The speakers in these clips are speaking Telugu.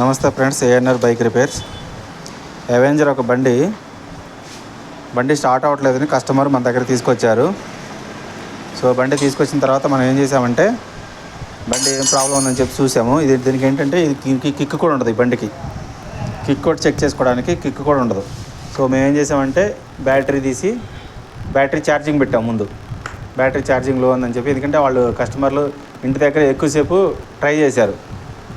నమస్తే friends ANR bike repairs Avenger ఒక బండి. బండి స్టార్ట్ అవ్వట్లేదని కస్టమర్ మన దగ్గర తీసుకొచ్చారు. సో బండి తీసుకొచ్చిన తర్వాత మనం ఏం చేసామంటే బండి ఏం ప్రాబ్లం ఉందని చెప్పి చూసాము. ఇది దీనికి ఏంటంటే ఇది కిక్ కూడా ఉండదు ఈ బండికి. కిక్ కూడా చెక్ చేసుకోవడానికి కిక్ కూడా ఉండదు. సో మేము ఏం చేసామంటే బ్యాటరీ తీసి బ్యాటరీ ఛార్జింగ్ పెట్టాం ముందు. బ్యాటరీ ఛార్జింగ్లో ఉందని చెప్పి ఎందుకంటే వాళ్ళు కస్టమర్లు ఇంటి దగ్గర ఎక్కువసేపు ట్రై చేశారు.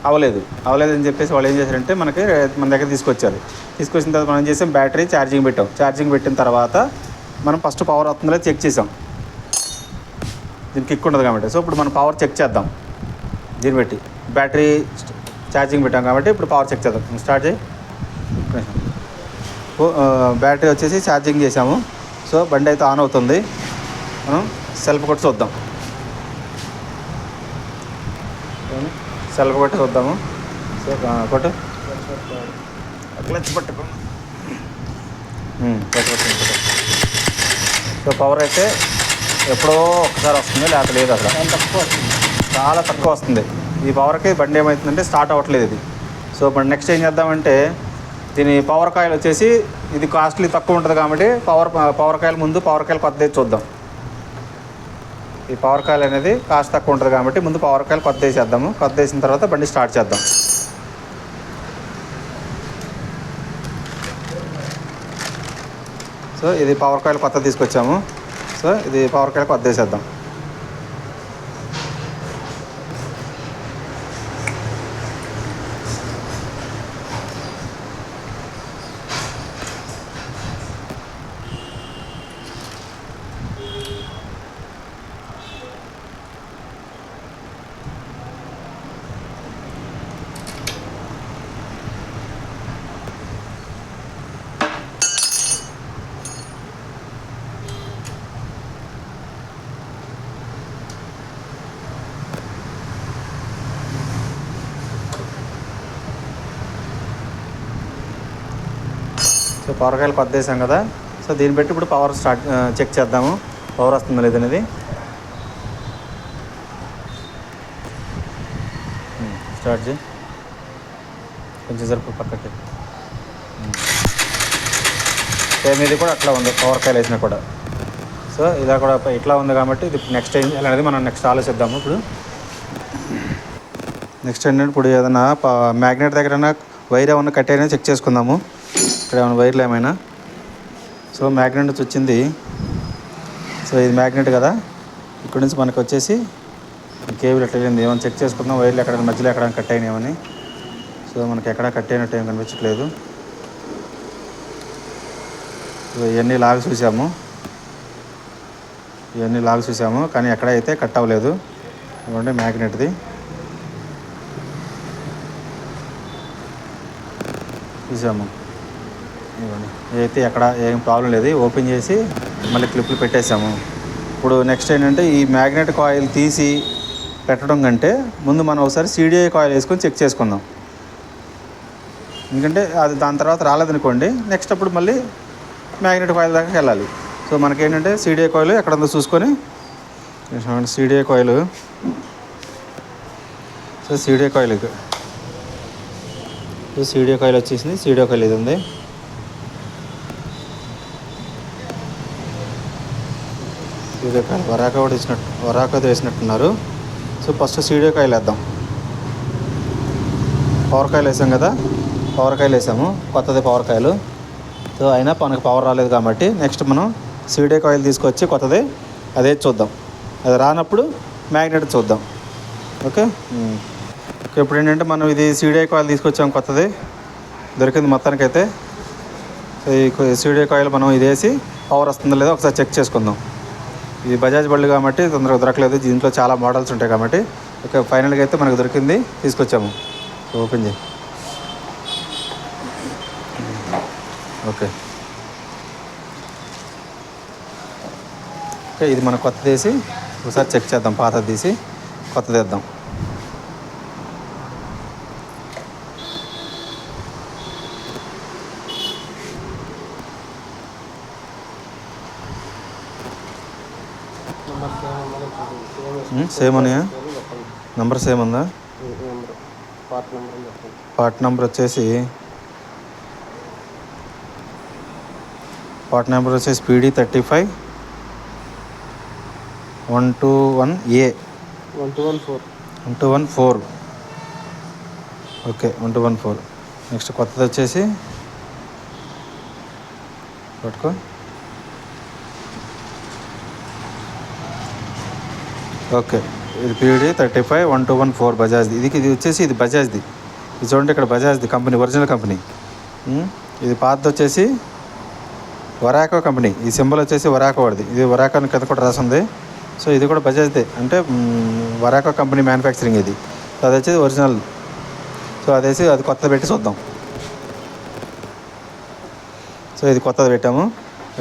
అవ్వలేదు అవ్వలేదు అని చెప్పేసి వాళ్ళు ఏం చేశారంటే మనకి మన దగ్గర తీసుకొచ్చారు. తీసుకొచ్చిన తర్వాత మనం చేసాం? బ్యాటరీ ఛార్జింగ్ పెట్టాం. ఛార్జింగ్ పెట్టిన తర్వాత మనం ఫస్ట్ పవర్ వస్తుందో చెక్ చేసాం. దీనికి కిక్ ఉండదు కాబట్టి. సో ఇప్పుడు మనం పవర్ చెక్ చేద్దాం. దీన్ని పెట్టి బ్యాటరీ ఛార్జింగ్ పెట్టాం కాబట్టి ఇప్పుడు పవర్ చెక్ చేద్దాం. స్టార్ట్ చేయి. బ్యాటరీ వచ్చేసి ఛార్జింగ్ చేసాము సో బండి అయితే ఆన్ అవుతుంది. మనం సెల్ఫ్ కొట్టి చూద్దాం సెల్ఫ్ కొట్టి చూద్దాము. సో కొట్టు. క్లచ్ పట్టుకో సో పవర్ అయితే ఎప్పుడో ఒకసారి వస్తుంది లేకపోతే లేదు అక్కడ. చాలా తక్కువ వస్తుంది. ఈ పవర్కి బండి ఏమవుతుందంటే స్టార్ట్ అవ్వట్లేదు ఇది. సో ఇప్పుడు నెక్స్ట్ ఏం చేద్దామంటే దీని పవర్ కాయిల్ వచ్చేసి ఇది కాస్ట్లీ తక్కువ ఉంటుంది కాబట్టి పవర్ పవర్ కాయిల్ ముందు పవర్ కాయిల్ కొత్తది చూద్దాం. ఈ పవర్ కాయిల్ అనేది కాస్ట్ తక్కువ ఉంటుంది కాబట్టి ముందు పవర్ కాయిల్ కొత్త వేసేద్దాము. కొత్త వేసిన తర్వాత బండి స్టార్ట్ చేద్దాం. సో ఇది పవర్ కాయిల్ కొత్త తీసుకొచ్చాము. సో ఇది పవర్ కాయిల్ కొత్త వేసేద్దాం. సో కూరగాయలు కాయిల్ వేసాం కదా. సో దీన్ని బట్టి ఇప్పుడు పవర్ స్టార్ట్ చెక్ చేద్దాము. పవర్ వస్తుందో లేదనేది అనేది. స్టార్ట్ చేయి. కొంచెం సరుకు పక్కకి. సేమ్ ఇది కూడా అట్లా ఉంది పవర్కాయలు వేసినా కూడా. సో ఇలా కూడా ఇట్లా ఉంది కాబట్టి ఇది నెక్స్ట్ ఏం చేయాలనేది మనం నెక్స్ట్ ఆలోచిద్దాము ఇప్పుడు. నెక్స్ట్ ఏంటంటే ఇప్పుడు ఏదైనా మ్యాగ్నెట్ దగ్గర వైర్ ఏమైనా కట్టేనా చెక్ చేసుకుందాము. ఇక్కడ ఏమైనా వైర్లు ఏమైనా? సో మ్యాగ్నెట్ వచ్చింది. సో ఇది మ్యాగ్నెట్ కదా? ఇక్కడ నుంచి మనకు వచ్చేసి కేబుల్ ఎట్లా వెళ్ళింది? ఏమైనా చెక్ చేసుకుందాం వైర్లు ఎక్కడ మధ్యలో ఎక్కడ కట్ అయినాయమని సో మనకి ఎక్కడ కట్ అయినట్టు ఏం కనిపించట్లేదు. సో ఇవన్నీ లాగ్ చూసాము. ఇవన్నీ లాగ్ చూసాము కానీ ఎక్కడైతే కట్ అవ్వలేదు. ఇవ్వండి మ్యాగ్నెట్ది. చూసాము. ఇవ్వండి. ఇదైతే ఎక్కడ ఏం ప్రాబ్లం లేదు ఓపెన్ చేసి మళ్ళీ క్లిప్లు పెట్టేసాము ఇప్పుడు నెక్స్ట్ ఏంటంటే ఈ మ్యాగ్నెట్ కాయిల్ తీసి పెట్టడం కంటే ముందు మనం ఒకసారి సీడీఐ కాయిల్ వేసుకొని చెక్ చేసుకుందాం. ఎందుకంటే అది దాని తర్వాత రాలేదనుకోండి నెక్స్ట్ అప్పుడు మళ్ళీ మ్యాగ్నెట్ కాయిల్ దాకా వెళ్ళాలి. సో మనకేంటంటే సీడీఐ కాయిల్ ఎక్కడ ఉందో చూసుకొని CDI coil so CDI coil ఇది కాయిల్ వచ్చేసింది సీడియో కాయిల్ ఇది ఉంది. సీడియో కాయిల్ వరాక కూడా ఇచ్చినట్టు వరాక వేసినట్టున్నారు. సో ఫస్ట్ సీడియో కాయిల్ వేద్దాం పవర్ కాయిల్ వేసాం కదా? పవర్ కాయిల్ వేసాము. కొత్తది పవర్ కాయిల్. సో అయినా మనకు పవర్ రాలేదు కాబట్టి నెక్స్ట్ మనం సీడియో కాయిల్ తీసుకొచ్చి కొత్తది అదే చూద్దాం. అది రానప్పుడు మ్యాగ్నెట్ చూద్దాం. ఓకే. ఓకే, ఇప్పుడు ఏంటంటే మనం ఇది సీడిఐ కాయిల్ తీసుకొచ్చాం కొత్తది. దొరికింది మొత్తానికైతే. ఈ సీడిఐ కాయిల్ మనం ఇది వేసి పవర్ వస్తుందో లేదో ఒకసారి చెక్ చేసుకుందాం. ఇది బజాజ్ బళ్ళు కాబట్టి తొందరగా దొరకలేదు. దీంట్లో చాలా మోడల్స్ ఉంటాయి కాబట్టి. ఓకే ఫైనల్గా అయితే మనకు దొరికింది. తీసుకొచ్చాము. ఓపెన్ చేయి. ఓకే. ఓకే ఇది మనం కొత్తది తీసి ఒకసారి చెక్ చేద్దాం పాత తీసి కొత్తది వేద్దాం నెంబర్ సేమ్ ఉన్నాయా? నంబర్ సేమ్ ఉందా? పార్ట్ నెంబర్ వచ్చేసి పార్ట్ నెంబర్ వచ్చేసి PD thirty five. One two one A. One two one four. One two one four. Okay one two one four. Next కొత్తది వచ్చేసి పట్టుకో. ఓకే. ఇది PD thirty five one two one four బజాజ్ది. ఇది ఇది వచ్చేసి ఇది బజాజ్ది. ఇది చూడండి ఇక్కడ బజాజ్ది కంపెనీ ఒరిజినల్ కంపెనీ. ఇది పాతది వచ్చేసి వరాకో కంపెనీ. ఈ సింబల్ వచ్చేసి వరాకో వాడిది. ఇది వరాకో అని కింద కూడా రాసింది. సో ఇది కూడా బజాజ్దే. అంటే వరాకో కంపెనీ మ్యానుఫ్యాక్చరింగ్ ఇది. సో అది వచ్చేసి ఒరిజినల్. సో అదేసి అది కొత్తది పెట్టి చూద్దాం. సో ఇది కొత్తది పెట్టాము.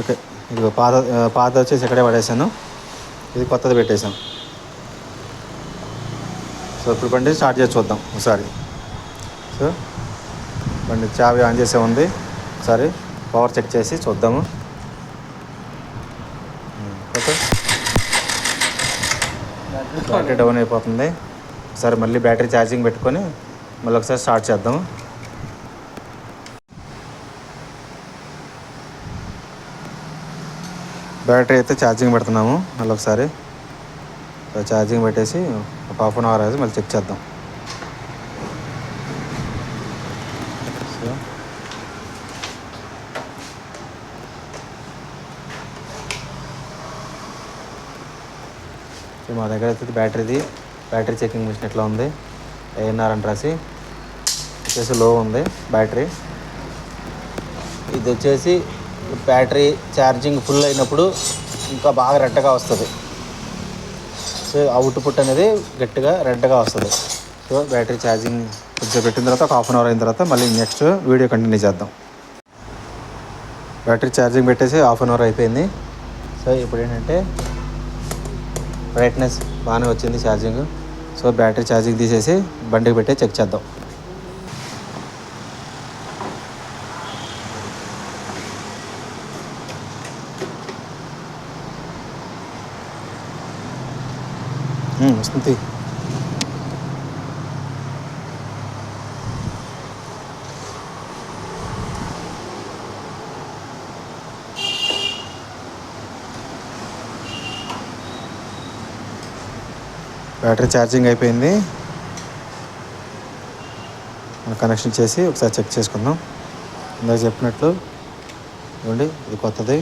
ఓకే. ఇది పాత పాత వచ్చేసి ఇక్కడే పడేసాను. ఇది కొత్తది పెట్టేసాం. సో ఇప్పుడు బండి స్టార్ట్ చేసి చూద్దాం ఒకసారి. సో బండి చావి ఆన్ చేసే ఉంది. ఒకసారి పవర్ చెక్ చేసి చూద్దాము. ఓకే. బ్యాటరీ డౌన్ అయిపోతుంది. ఒకసారి మళ్ళీ బ్యాటరీ ఛార్జింగ్ పెట్టుకొని మళ్ళీ ఒకసారి స్టార్ట్ చేద్దాము బ్యాటరీ అయితే ఛార్జింగ్ పెడుతున్నాము మళ్ళీ ఒకసారి. ఛార్జింగ్ పెట్టేసి ఒక హాఫ్ అన్ అవర్ అయితే మళ్ళీ చెక్ చేద్దాం. సో. మా దగ్గర అయితే బ్యాటరీది బ్యాటరీ చెకింగ్ మిషన్ ఎట్లా ఉంది? ఏఎన్ఆర్ అని రాసి వచ్చేసి లో ఉంది బ్యాటరీ. ఇది వచ్చేసి బ్యాటరీ ఛార్జింగ్ ఫుల్ అయినప్పుడు ఇంకా బాగా రెడ్గా వస్తుంది. సో అవుట్పుట్ అనేది గట్టిగా రెడ్గా వస్తుంది. సో బ్యాటరీ ఛార్జింగ్ కొంచెం పెట్టిన తర్వాత ఒక హాఫ్ అన్ అవర్ అయిన తర్వాత మళ్ళీ నెక్స్ట్ వీడియో కంటిన్యూ చేద్దాం. బ్యాటరీ ఛార్జింగ్ పెట్టేసి హాఫ్ అన్ అవర్ అయిపోయింది. సో ఇప్పుడు ఏంటంటే బ్రైట్నెస్ బాగానే వచ్చింది ఛార్జింగ్. సో బ్యాటరీ ఛార్జింగ్ తీసేసి బండికి పెట్టి చెక్ చేద్దాం. వస్తుంది. బ్యాటరీ ఛార్జింగ్ అయిపోయింది. మనం కనెక్షన్ చేసి ఒకసారి చెక్ చేసుకుందాం. ఇందాక చెప్పినట్లు ఇవ్వండి ఇది కొత్తది.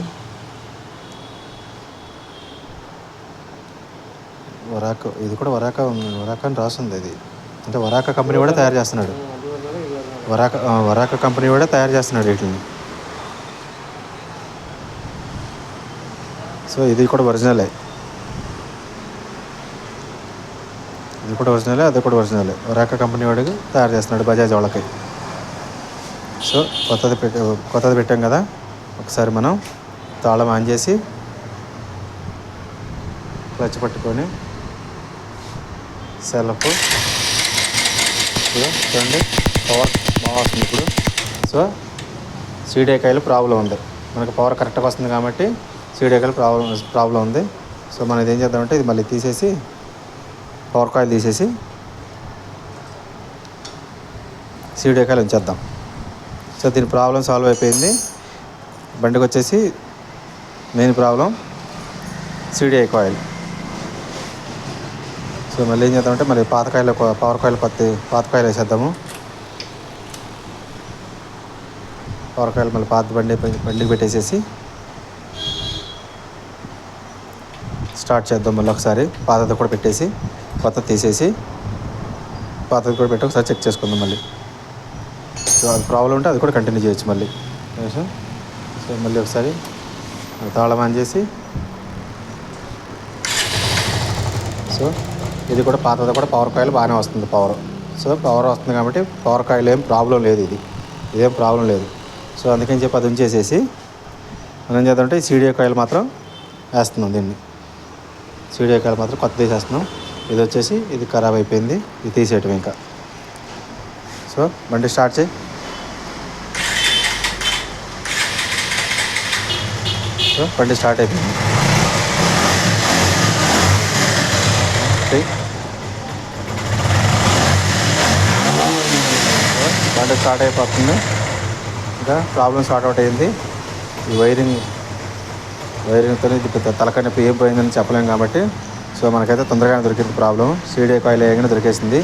వరాక ఇది కూడా వరాక ఉంది వరాక అని రాసింది ఇది. అంటే వరాక కంపెనీ కూడా తయారు చేస్తున్నాడు. వరాక వరాక కంపెనీ కూడా తయారు చేస్తున్నాడు వీటిని. సో ఇది కూడా ఒరిజినలే. ఇది కూడా ఒరిజినలే అది కూడా ఒరిజినలే. వరాక కంపెనీ వాడికి తయారు చేస్తున్నాడు బజాజ్ వాళ్ళకి. సో కొత్తది పెట్ట కొత్తది పెట్టాం కదా. ఒకసారి మనం తాళం ఆన్ చేసి క్లచ్ పట్టుకొని సెల్ఫ్. ఇదిగో చూడండి పవర్ బాగా వస్తుంది ఇప్పుడు. సో సీడేకాయలు ప్రాబ్లం ఉంది. మనకి పవర్ కరెక్ట్గా వస్తుంది కాబట్టి సీడేకాయలు ప్రాబ్లం ప్రాబ్లం ఉంది. సో మనం ఇది ఏం చేద్దామంటే ఇది మళ్ళీ తీసేసి పవర్ కాయిల్ తీసేసి సీడేకాయలు ఉంచేద్దాం. సో దీని ప్రాబ్లం సాల్వ్ అయిపోయింది. బండికి వచ్చేసి main problem CDI coil so మళ్ళీ ఏం చేద్దామంటే మళ్ళీ పాతకాయలు పవర్కాయలు పత్తి పాతకాయలు వేసేద్దాము. పవర్కాయలు మళ్ళీ పాత బండి బండికి పెట్టేసేసి స్టార్ట్ చేద్దాం మళ్ళీ ఒకసారి. పాతది కూడా పెట్టేసి కొత్త తీసేసి పాతది కూడా పెట్టి ఒకసారి చెక్ చేసుకుందాం మళ్ళీ. సో అది ప్రాబ్లం ఉంటే అది కూడా కంటిన్యూ చేయొచ్చు మళ్ళీ. సో సో మళ్ళీ ఒకసారి తాళం ఆన్ చేసి సో ఇది కూడా పాతది కూడా పవర్ కాయిల్ బాగానే వస్తుంది పవర్ సో పవర్ వస్తుంది కాబట్టి పవర్ కాయిల్ ఏం ప్రాబ్లం లేదు ఇది. ఇదేం ప్రాబ్లం లేదు. సో అందుకని చెప్పి అది ఉంచేసేసి మనం చేద్దామంటే సీడియో కాయిల్ మాత్రం వేస్తున్నాం దీన్ని. సీడియో కాయిల్ మాత్రం కొత్త తీసేస్తున్నాం. ఇది వచ్చేసి ఇది ఖరాబ్ అయిపోయింది. ఇది తీసేయటం ఇంకా. సో బండి స్టార్ట్ చేయి. సో బండి స్టార్ట్ అయిపోయింది చెయ్యి. బండి స్టార్ట్ అయిపోతుంది. ఇంకా ప్రాబ్లం సార్ట్ అవుట్ అయింది. ఈ వైరింగ్ వైరింగ్తో ఇది పెద్ద తలకాయ ఏం పోయిందని చెప్పలేం కాబట్టి సో మనకైతే తొందరగానే దొరికింది ప్రాబ్లం సీడీ కాయిల్ వేయగానే దొరికేసింది.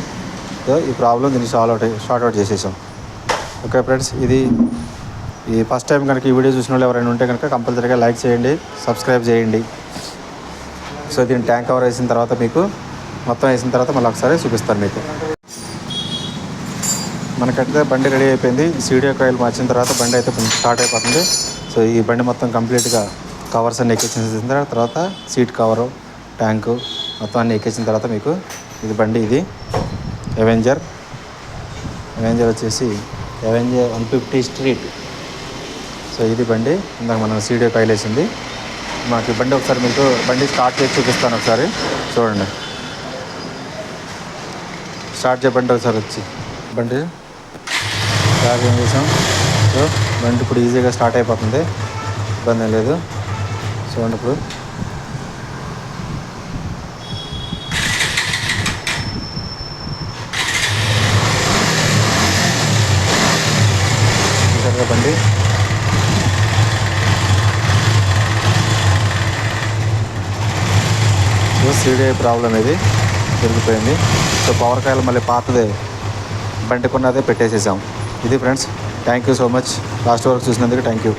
సో ఈ ప్రాబ్లం దీన్ని సాల్వ్ అవుట్ షార్ట్ అవుట్ చేసేసాం. ఓకే ఫ్రెండ్స్ ఇది ఈ ఫస్ట్ టైం కనుక ఈ వీడియో చూసిన వాళ్ళు ఎవరైనా ఉంటే కనుక కంపల్సరీగా లైక్ చేయండి సబ్స్క్రైబ్ చేయండి. సో దీన్ని ట్యాంక్ కవర్ వేసిన తర్వాత మీకు మొత్తం వేసిన తర్వాత మళ్ళీ ఒకసారి చూపిస్తాను మీకు. మనకైతే బండి రెడీ అయిపోయింది. సీడియో కాయిల్ మార్చిన తర్వాత బండి అయితే స్టార్ట్ అయిపోతుంది. సో ఈ బండి మొత్తం కంప్లీట్గా కవర్స్ అన్ని ఎక్కించిన తర్వాత సీట్ కవరు ట్యాంకు మొత్తం అన్ని ఎక్కించిన తర్వాత మీకు ఇది బండి ఇది. అవెంజర్ అవెంజర్ వచ్చేసి Avenger one fifty street. So ఇది బండి. ఇందాక మనం సీడియో కాయిల్ వేసింది. మాకు బండి ఒకసారి మీకు బండి స్టార్ట్ చేసి చూపిస్తాను ఒకసారి. చూడండి. స్టార్ట్ చేయబండి ఒకసారి వచ్చి. బండి. స్టార్ట్ ఏం చేసాం. సో బండి ఇప్పుడు ఈజీగా స్టార్ట్ అయిపోతుంది. ఇబ్బంది లేదు. చూడండి ఇప్పుడు. బండి? సో సీడీ ప్రాబ్లం ఇది. దొరికిపోయింది సో పవర్ కాయలు మళ్ళీ పాతదే. బండికున్నదే పెట్టేసేసాం. ఇది friends thank you so much last వరకు చూసినందుకు థ్యాంక్ యూ